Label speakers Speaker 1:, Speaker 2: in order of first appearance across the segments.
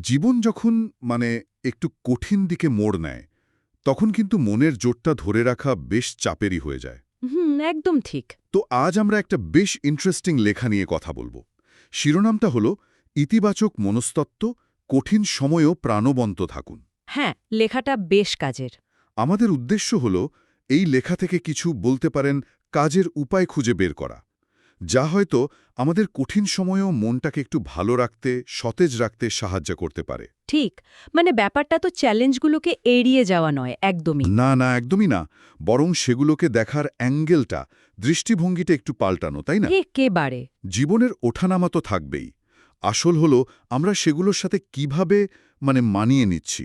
Speaker 1: জীবন যখন মানে একটু কঠিন দিকে মোড় নেয় তখন কিন্তু মনের জোরটা ধরে রাখা বেশ চাপেরই হয়ে যায়।
Speaker 2: হুম একদম ঠিক।
Speaker 1: তো আজ আমরা একটা বেশ ইন্টারেস্টিং লেখা নিয়ে কথা বলব। শিরোনামটা হলো ইতিবাচক মনস্তত্ত্ব কঠিন সময়েও প্রাণবন্ত থাকুন।
Speaker 2: হ্যাঁ লেখাটা বেশ কাজের।
Speaker 1: আমাদের উদ্দেশ্য হল এই লেখা থেকে কিছু বলতে পারেন কাজের উপায় খুঁজে বের করা। যা হয়তো আমাদের কঠিন সময়েও মনটাকে একটু ভালো রাখতে সতেজ রাখতে সাহায্য করতে পারে।
Speaker 2: ঠিক মানে ব্যাপারটা তো চ্যালেঞ্জগুলোকে এড়িয়ে যাওয়া নয় একদমই।
Speaker 1: না না একদমই না বরং সেগুলোকে দেখার অ্যাঙ্গেলটা দৃষ্টিভঙ্গিটা একটু পাল্টানো তাই না?
Speaker 2: একেবারে।
Speaker 1: জীবনের ওঠানামা তো থাকবেই। আসল হলো আমরা সেগুলোর সাথে কীভাবে মানে মানিয়ে নিচ্ছি।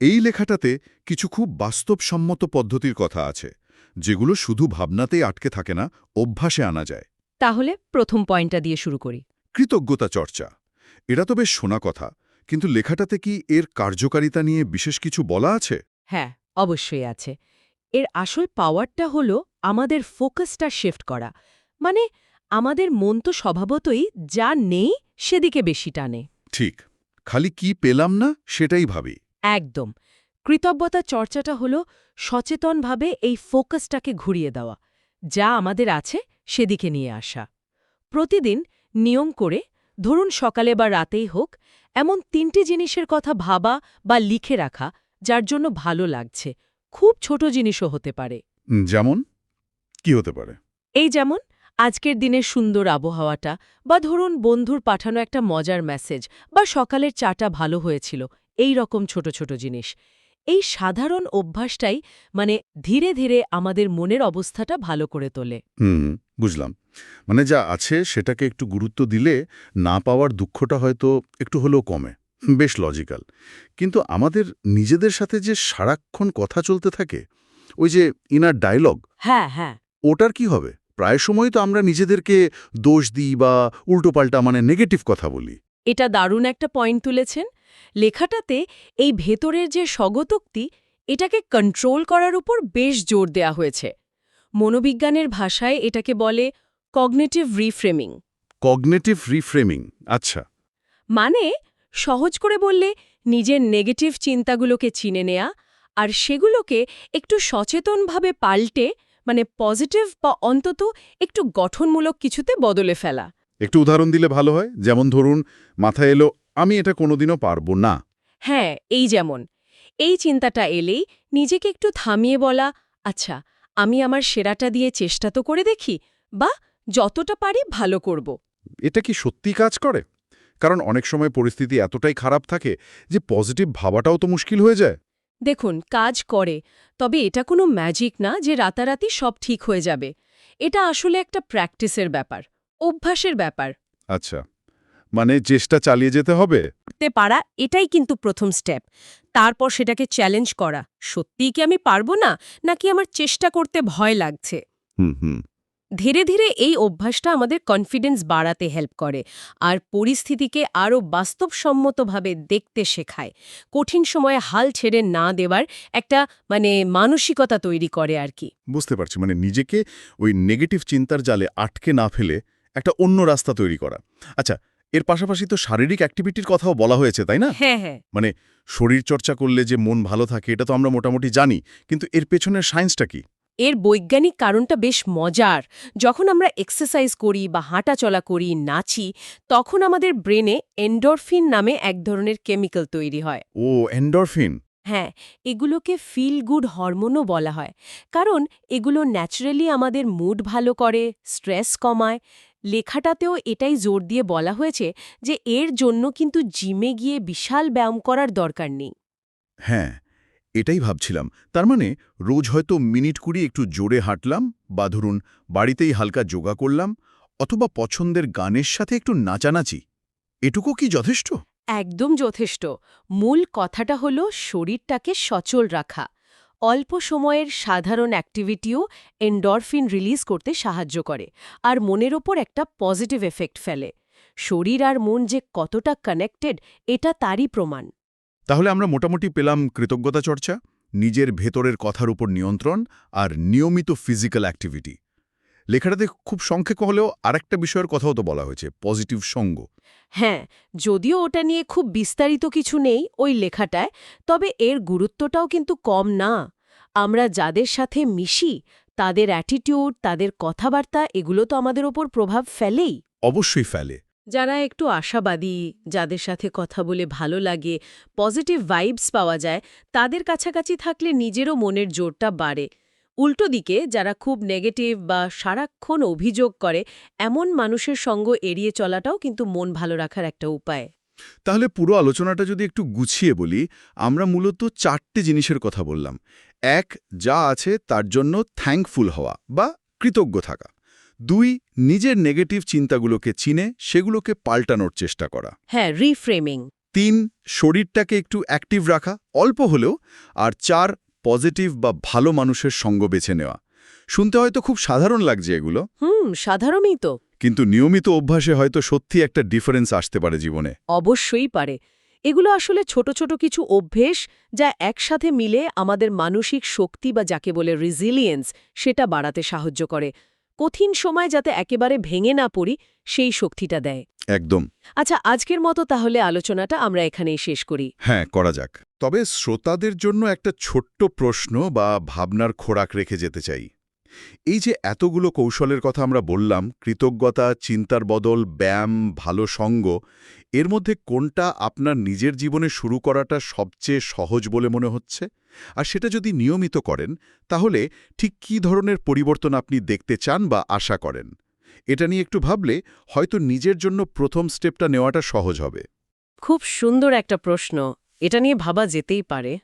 Speaker 1: এই লেখাটাতে কিছু খুব বাস্তবসম্মত পদ্ধতির কথা আছে যেগুলো শুধু ভাবনাতেই আটকে থাকে না অভ্যাসে আনা যায়।
Speaker 2: তাহলে প্রথম পয়েন্টটা দিয়ে শুরু করি।
Speaker 1: কৃতজ্ঞতা চর্চা। এটা তো বেশ শোনা কথা কিন্তু লেখাটাতে কি এর কার্যকারিতা নিয়ে বিশেষ কিছু বলা আছে?
Speaker 2: হ্যাঁ অবশ্যই আছে। এর আসল পাওয়ারটা হলো আমাদের ফোকাসটা শিফট করা। মানে আমাদের মন তো স্বভাবতই যা নেই সেদিকে বেশি টানে।
Speaker 1: ঠিক। খালি কি পেলাম না সেটাই ভাবি।
Speaker 2: একদম। কৃতজ্ঞতা চর্চাটা হলো সচেতনভাবে এই ফোকাসটাকে ঘুরিয়ে দেওয়া। যা আমাদের আছে সেদিকে নিয়ে আসা। প্রতিদিন নিয়ম করে ধরুন সকালে বা রাতেই হোক এমন তিনটি জিনিসের কথা ভাবা বা লিখে রাখা যার জন্য ভালো লাগছে। খুব ছোট জিনিসও হতে পারে।
Speaker 1: যেমন? কি হতে পারে?
Speaker 2: এই যেমন আজকের দিনের সুন্দর আবহাওয়াটা বা ধরুন বন্ধুর পাঠানো একটা মজার মেসেজ বা সকালের চাটা ভালো হয়েছিল এই রকম ছোট ছোট জিনিস। এই সাধারণ অভ্যাসটাই মানে ধীরে ধীরে আমাদের মনের অবস্থাটা ভালো করে তোলে।
Speaker 1: হুম বুঝলাম। মানে যা আছে সেটাকে একটু গুরুত্ব দিলে না পাওয়ার দুঃখটা হয়তো একটু হলেও কমে। বেশ লজিক্যাল। কিন্তু আমাদের নিজেদের সাথে যে সারাক্ষণ কথা চলতে থাকে ওই যে ইনার ডায়লগ
Speaker 2: হ্যাঁ হ্যাঁ।
Speaker 1: ওটার কি হবে? প্রায় সময় তো আমরা নিজেদেরকে দোষ দিই বা উল্টোপাল্টা মানে নেগেটিভ কথা বলি।
Speaker 2: এটা দারুণ একটা পয়েন্ট তুলেছেন। লেখাটাতে এই ভেতরের যে স্বগতোক্তি এটাকে কন্ট্রোল করার উপর বেশ জোর দেয়া হয়েছে। মনোবিজ্ঞানের ভাষায় এটাকে বলে কগনেটিভ রিফ্রেমিং
Speaker 1: কগনেটিভ রিফ্রেমিং আচ্ছা।
Speaker 2: মানে সহজ করে বললে নিজের নেগেটিভ চিন্তাগুলোকে চিনে নেয়া আর সেগুলোকে একটু সচেতনভাবে পাল্টে মানে পজিটিভ বা অন্তত একটু গঠনমূলক কিছুতে বদলে ফেলা।
Speaker 1: একটু উদাহরণ দিলে ভালো হয়। যেমন ধরুন মাথায় এলো আমি এটা কোনোদিনও পারব না।
Speaker 2: হ্যাঁ এই যেমন। এই চিন্তাটা এলেই নিজেকে একটু থামিয়ে বলা আচ্ছা আমি আমার সেরাটা দিয়ে চেষ্টা তো করে দেখি বা যতটা পারি ভালো করব।
Speaker 1: এটা কি সত্যি কাজ করে? কারণ অনেক সময় পরিস্থিতি এতটাই খারাপ থাকে যে পজিটিভ ভাবাটাও তো মুশকিল হয়ে যায়।
Speaker 2: দেখুন কাজ করে তবে এটা কোনো ম্যাজিক না যে রাতারাতি সব ঠিক হয়ে যাবে। এটা আসলে একটা প্র্যাকটিসের ব্যাপার অভ্যাসের ব্যাপার।
Speaker 1: আচ্ছা। মানে চেষ্টা চালিয়ে যেতে হবে?
Speaker 2: করতে পারা এটাই কিন্তু প্রথম স্টেপ তারপর সেটাকে চ্যালেঞ্জ করা। সত্যিই কি আমি পারব না? নাকি আমার চেষ্টা করতে ভয় লাগছে?
Speaker 1: হুম হুম।
Speaker 2: ধীরে ধীরে এই অভ্যাসটা আমাদের কনফিডেন্স বাড়াতে হেল্প করে আর পরিস্থিতিকে আরও বাস্তবসম্মতভাবে দেখতে শেখায়। কঠিন সময়ে হাল ছেড়ে না দেওয়ার একটা মানে মানসিকতা তৈরি করে আর কি।
Speaker 1: বুঝতে পারছি মানে নিজেকে ওই নেগেটিভ চিন্তার জালে আটকে না ফেলে একটা অন্য রাস্তা তৈরি করা। আচ্ছা এর পাশাপাশি তো শারীরিক অ্যাক্টিভিটির কথাও বলা হয়েছে তাই না?
Speaker 2: হ্যাঁ হ্যাঁ।
Speaker 1: মানে শরীর চর্চা করলে যে মন ভালো থাকে এটা তো আমরা মোটামুটি জানি কিন্তু এর পেছনের সায়েন্সটা কি?
Speaker 2: এর বৈজ্ঞানিক কারণটা বেশ মজার। যখন আমরা এক্সারসাইজ করি বা হাঁটাচলা করি নাচি তখন আমাদের ব্রেনে এন্ডরফিন নামে এক ধরনের কেমিক্যাল তৈরি হয়।
Speaker 1: ও এন্ডরফিন
Speaker 2: হ্যাঁ এগুলোকে ফিল গুড হরমোনও বলা হয়। কারণ এগুলো ন্যাচারালি আমাদের মুড ভালো করে স্ট্রেস কমায় লেখাটাতেও এটাই জোর দিয়ে বলা হয়েছে যে এর জন্য কিন্তু জিমে গিয়ে বিশাল ব্যায়াম করার দরকার নেই।
Speaker 1: হ্যাঁ এটাই ভাবছিলাম। তার মানে রোজ হয়তো মিনিট কুড়ি একটু জোরে হাঁটলাম বা ধরুন বাড়িতেই হালকা যোগা করলাম অথবা পছন্দের গানের সাথে একটু নাচানাচি। এটুকু কি যথেষ্ট?
Speaker 2: একদম যথেষ্ট। মূল কথাটা হল শরীরটাকে সচল রাখা। অল্প সময়ের সাধারণ অ্যাক্টিভিটিও এন্ডরফিন রিলিজ করতে সাহায্য করে আর মনের ওপর একটা পজিটিভ এফেক্ট ফেলে। শরীর আর মন যে কতটা কানেক্টেড এটা তারই প্রমাণ।
Speaker 1: তাহলে আমরা মোটামুটি পেলাম কৃতজ্ঞতা চর্চা নিজের ভেতরের কথার উপর নিয়ন্ত্রণ আর নিয়মিত ফিজিক্যাল অ্যাক্টিভিটি লেখাটাতে খুব সংক্ষেপ হলেও আরেকটা বিষয়ের কথাও তো বলা হয়েছে পজিটিভ সঙ্গ।
Speaker 2: হ্যাঁ যদিও ওটা নিয়ে খুব বিস্তারিত কিছু নেই ওই লেখাটায় তবে এর গুরুত্বটাও কিন্তু কম না। আমরা যাদের সাথে মিশি তাদের অ্যাটিটিউড তাদের কথাবার্তা এগুলো তো আমাদের ওপর প্রভাব ফেলেই।
Speaker 1: অবশ্যই ফেলে।
Speaker 2: যারা একটু আশাবাদী যাদের সাথে কথা বলে ভালো লাগে পজিটিভ ভাইবস পাওয়া যায় তাদের কাছাকাছি থাকলে নিজেরও মনের জোরটা বাড়ে। উল্টো দিকে যারা খুব নেগেটিভ বা সারাক্ষণ অভিযোগ করে এমন মানুষের সঙ্গ এড়িয়ে চলাটাও কিন্তু মন ভালো রাখার একটা উপায়।
Speaker 1: তাহলে পুরো আলোচনাটা যদি একটু গুছিয়ে বলি আমরা মূলত চারটে জিনিসের কথা বললাম। এক যা আছে তার জন্য থ্যাঙ্কফুল হওয়া বা কৃতজ্ঞ থাকা। দুই নিজের নেগেটিভ চিন্তাগুলোকে চিনে সেগুলোকে পাল্টানোর চেষ্টা করা।
Speaker 2: হ্যাঁ রিফ্রেমিং
Speaker 1: তিন শরীরটাকে একটু অ্যাক্টিভ রাখা অল্প হলেও। আর চার পজিটিভ বা ভালো মানুষের সঙ্গ বেছে নেওয়া। শুনতে হয়তো খুব সাধারণ লাগছে এগুলো।
Speaker 2: হুম সাধারণই তো।
Speaker 1: কিন্তু নিয়মিত অভ্যাসে হয়তো সত্যি একটা ডিফারেন্স আসতে পারে জীবনে।
Speaker 2: অবশ্যই পারে। এগুলো আসলে ছোট ছোট কিছু অভ্যেস যা একসাথে মিলে আমাদের মানসিক শক্তি বা যাকে বলে রিজিলিয়েন্স সেটা বাড়াতে সাহায্য করে। কঠিন সময় যাতে একেবারে ভেঙে না পড়ি সেই শক্তিটা দেয়।
Speaker 1: একদম।
Speaker 2: আচ্ছা আজকের মতো তাহলে আলোচনাটা আমরা এখানেই শেষ করি।
Speaker 1: হ্যাঁ করা যাক। তবে শ্রোতাদের জন্য একটা ছোট্ট প্রশ্ন বা ভাবনার খোরাক রেখে যেতে চাই। এই যে এতগুলো কৌশলের কথা আমরা বললাম, কৃতজ্ঞতা, চিন্তার বদল, ব্যায়াম, ভালো সঙ্গ, এর মধ্যে কোনটা আপনার নিজের জীবনে শুরু করাটা সবচেয়ে সহজ বলে মনে হচ্ছে? আর সেটা যদি নিয়মিত করেন, তাহলে ঠিক কী ধরনের পরিবর্তন আপনি দেখতে চান বা আশা করেন? এটা নিয়ে একটু ভাবলে হয়তো নিজের জন্য প্রথম স্টেপটা নেওয়াটা সহজ হবে।
Speaker 2: খুব সুন্দর একটা প্রশ্ন। এটা নিয়ে ভাবা যেতেই পারে।